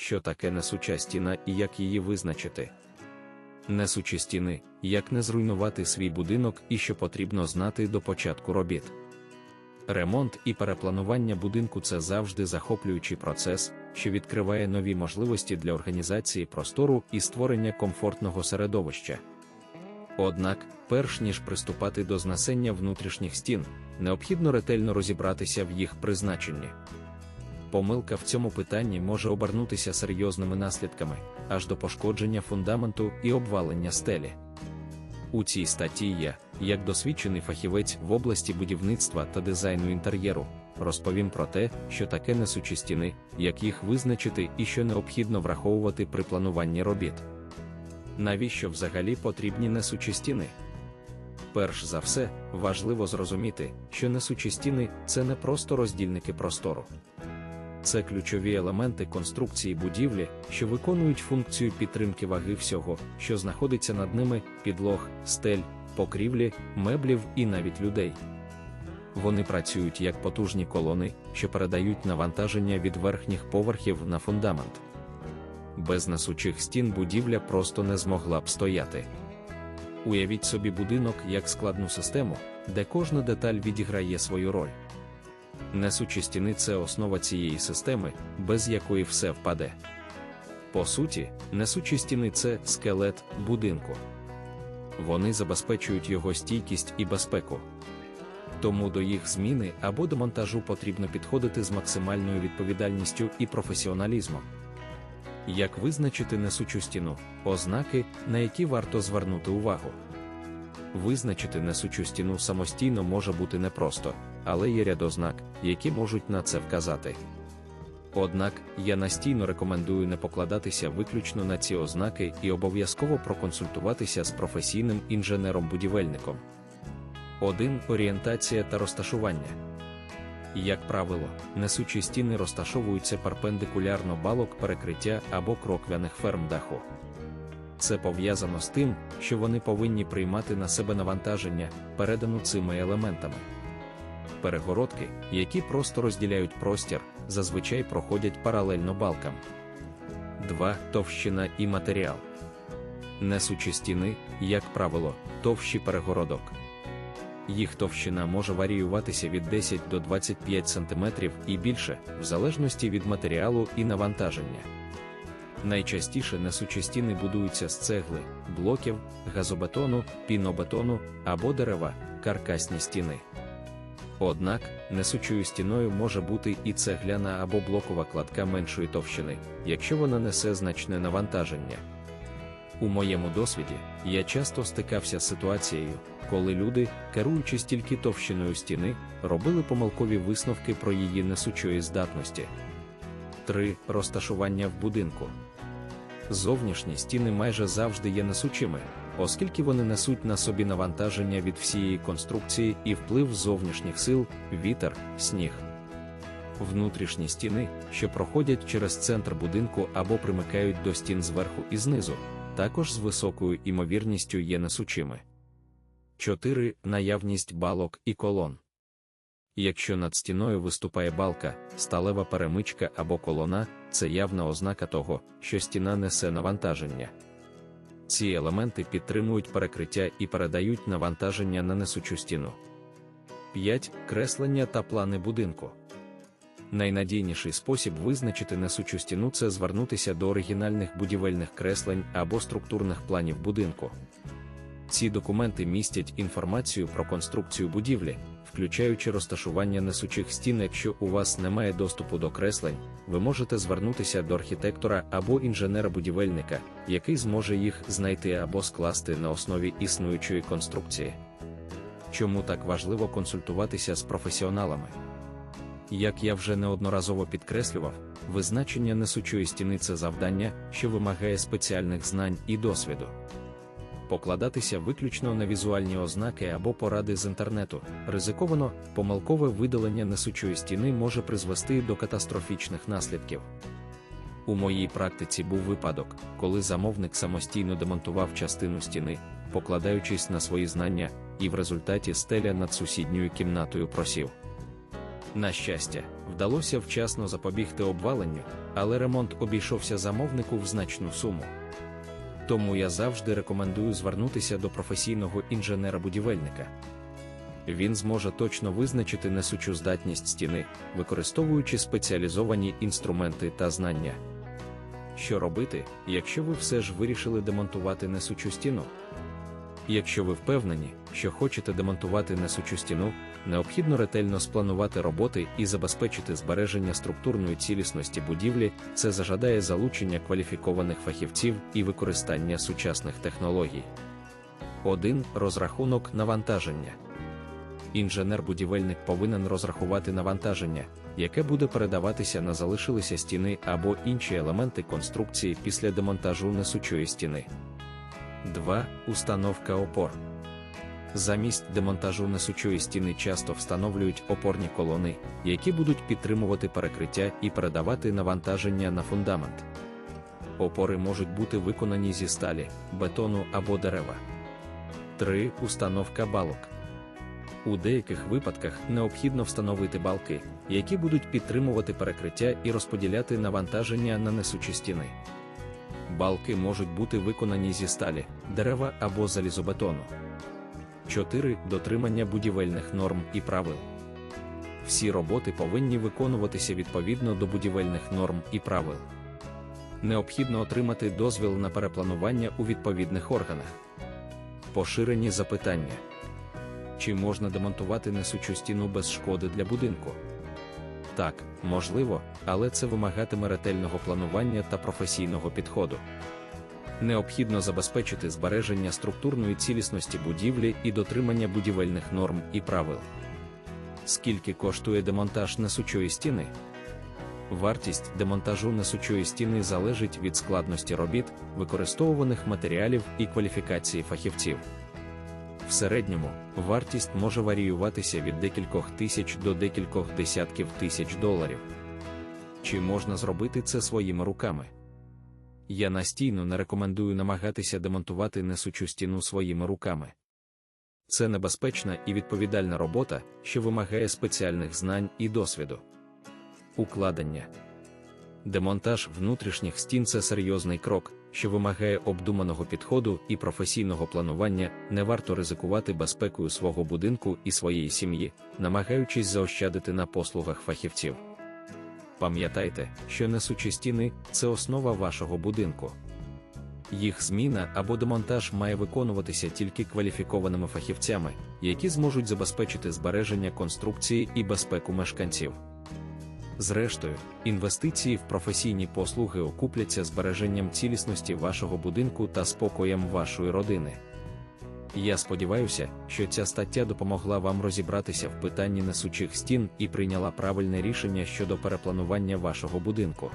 що таке несуча стіна і як її визначити. Несучі стіни, як не зруйнувати свій будинок і що потрібно знати до початку робіт. Ремонт і перепланування будинку це завжди захоплюючий процес, що відкриває нові можливості для організації простору і створення комфортного середовища. Однак, перш ніж приступати до знесення внутрішніх стін, необхідно ретельно розібратися в їх призначенні. Помилка в цьому питанні може обернутися серйозними наслідками, аж до пошкодження фундаменту і обвалення стелі. У цій статті я, як досвідчений фахівець в області будівництва та дизайну інтер'єру, розповім про те, що таке несучі стіни, як їх визначити і що необхідно враховувати при плануванні робіт. Навіщо взагалі потрібні несучі стіни? Перш за все, важливо зрозуміти, що несучі стіни це не просто роздільники простору. Це ключові елементи конструкції будівлі, що виконують функцію підтримки ваги всього, що знаходиться над ними підлог, стель, покрівлі, меблів і навіть людей. Вони працюють як потужні колони, що передають навантаження від верхніх поверхів на фундамент. Без несучих стін будівля просто не змогла б стояти. Уявіть собі будинок як складну систему, де кожна деталь відіграє свою роль. Несучі стіни це основа цієї системи, без якої все впаде. По суті, несучі стіни це скелет будинку. Вони забезпечують його стійкість і безпеку. Тому до їх зміни або до монтажу потрібно підходити з максимальною відповідальністю і професіоналізмом. Як визначити несучу стіну, ознаки, на які варто звернути увагу. Визначити несучу стіну самостійно може бути непросто, але є ряд ознак, які можуть на це вказати. Однак я настійно рекомендую не покладатися виключно на ці ознаки і обов'язково проконсультуватися з професійним інженером-будівельником. 1. Орієнтація та розташування. Як правило, несучі стіни розташовуються перпендикулярно балок перекриття або кроквяних ферм даху. Це пов'язано з тим, що вони повинні приймати на себе навантаження, передану цими елементами. Перегородки, які просто розділяють простір, зазвичай проходять паралельно балкам. 2. Товщина і матеріал. Несучі стіни, як правило, товщі перегородок. Їх товщина може варіюватися від 10 до 25 см і більше, в залежності від матеріалу і навантаження. Найчастіше несучі стіни будуються з цегли, блоків, газобетону, пінобетону або дерева, каркасні стіни. Однак, несучою стіною може бути і цегляна або блокова кладка меншої товщини, якщо вона несе значне навантаження. У моєму досвіді я часто стикався з ситуацією, коли люди, керуючись тільки товщиною стіни, робили помилкові висновки про її несучої здатності. 3. Розташування в будинку. Зовнішні стіни майже завжди є несучими, оскільки вони несуть на собі навантаження від всієї конструкції і вплив зовнішніх сил, вітер, сніг. Внутрішні стіни, що проходять через центр будинку або примикають до стін зверху і знизу, також з високою імовірністю є несучими. 4. Наявність балок і колон. Якщо над стіною виступає балка, сталева перемичка або колона, це явна ознака того, що стіна несе навантаження. Ці елементи підтримують перекриття і передають навантаження на несучу стіну. 5. Креслення та плани будинку. Найнадійніший спосіб визначити несучу стіну це звернутися до оригінальних будівельних креслень або структурних планів будинку. Ці документи містять інформацію про конструкцію будівлі, включаючи розташування несучих стін. Якщо у вас немає доступу до креслень, ви можете звернутися до архітектора або інженера-будівельника, який зможе їх знайти або скласти на основі існуючої конструкції. Чому так важливо консультуватися з професіоналами? Як я вже неодноразово підкреслював, визначення несучої стіни це завдання, що вимагає спеціальних знань і досвіду покладатися виключно на візуальні ознаки або поради з інтернету, ризиковано, помилкове видалення несучої стіни може призвести до катастрофічних наслідків. У моїй практиці був випадок, коли замовник самостійно демонтував частину стіни, покладаючись на свої знання, і в результаті стеля над сусідньою кімнатою просів. На щастя, вдалося вчасно запобігти обваленню, але ремонт обійшовся замовнику в значну суму. Тому я завжди рекомендую звернутися до професійного інженера-будівельника. Він зможе точно визначити несучу здатність стіни, використовуючи спеціалізовані інструменти та знання. Що робити, якщо ви все ж вирішили демонтувати несучу стіну? Якщо ви впевнені, що хочете демонтувати несучу стіну, необхідно ретельно спланувати роботи і забезпечити збереження структурної цілісності будівлі, це зажадає залучення кваліфікованих фахівців і використання сучасних технологій. 1. Розрахунок навантаження. Інженер-будівельник повинен розрахувати навантаження, яке буде передаватися на залишилися стіни або інші елементи конструкції після демонтажу несучої стіни. 2. Установка опор. Замість демонтажу несучої стіни часто встановлюють опорні колони, які будуть підтримувати перекриття і передавати навантаження на фундамент. Опори можуть бути виконані зі сталі, бетону або дерева. 3. Установка балок. У деяких випадках необхідно встановити балки, які будуть підтримувати перекриття і розподіляти навантаження на несучі стіни. Балки можуть бути виконані зі сталі, дерева або залізобетону. 4. Дотримання будівельних норм і правил. Всі роботи повинні виконуватися відповідно до будівельних норм і правил. Необхідно отримати дозвіл на перепланування у відповідних органах. Поширені запитання. Чи можна демонтувати несучу стіну без шкоди для будинку? Так, можливо, але це вимагатиме ретельного планування та професійного підходу. Необхідно забезпечити збереження структурної цілісності будівлі і дотримання будівельних норм і правил. Скільки коштує демонтаж несучої стіни? Вартість демонтажу несучої стіни залежить від складності робіт, використовуваних матеріалів і кваліфікації фахівців. В середньому вартість може варіюватися від декількох тисяч до декількох десятків тисяч доларів. Чи можна зробити це своїми руками? Я настійно не рекомендую намагатися демонтувати несучу стіну своїми руками. Це небезпечна і відповідальна робота, що вимагає спеціальних знань і досвіду. Укладення демонтаж внутрішніх стін це серйозний крок, що вимагає обдуманого підходу і професійного планування, не варто ризикувати безпекою свого будинку і своєї сім'ї, намагаючись заощадити на послугах фахівців. Пам'ятайте, що несучі стіни це основа вашого будинку. Їх зміна або демонтаж має виконуватися тільки кваліфікованими фахівцями, які зможуть забезпечити збереження конструкції і безпеку мешканців. Зрештою, інвестиції в професійні послуги окупляться збереженням цілісності вашого будинку та спокоєм вашої родини. Я сподіваюся, що ця стаття допомогла вам розібратися в питанні несучих стін і прийняла правильне рішення щодо перепланування вашого будинку.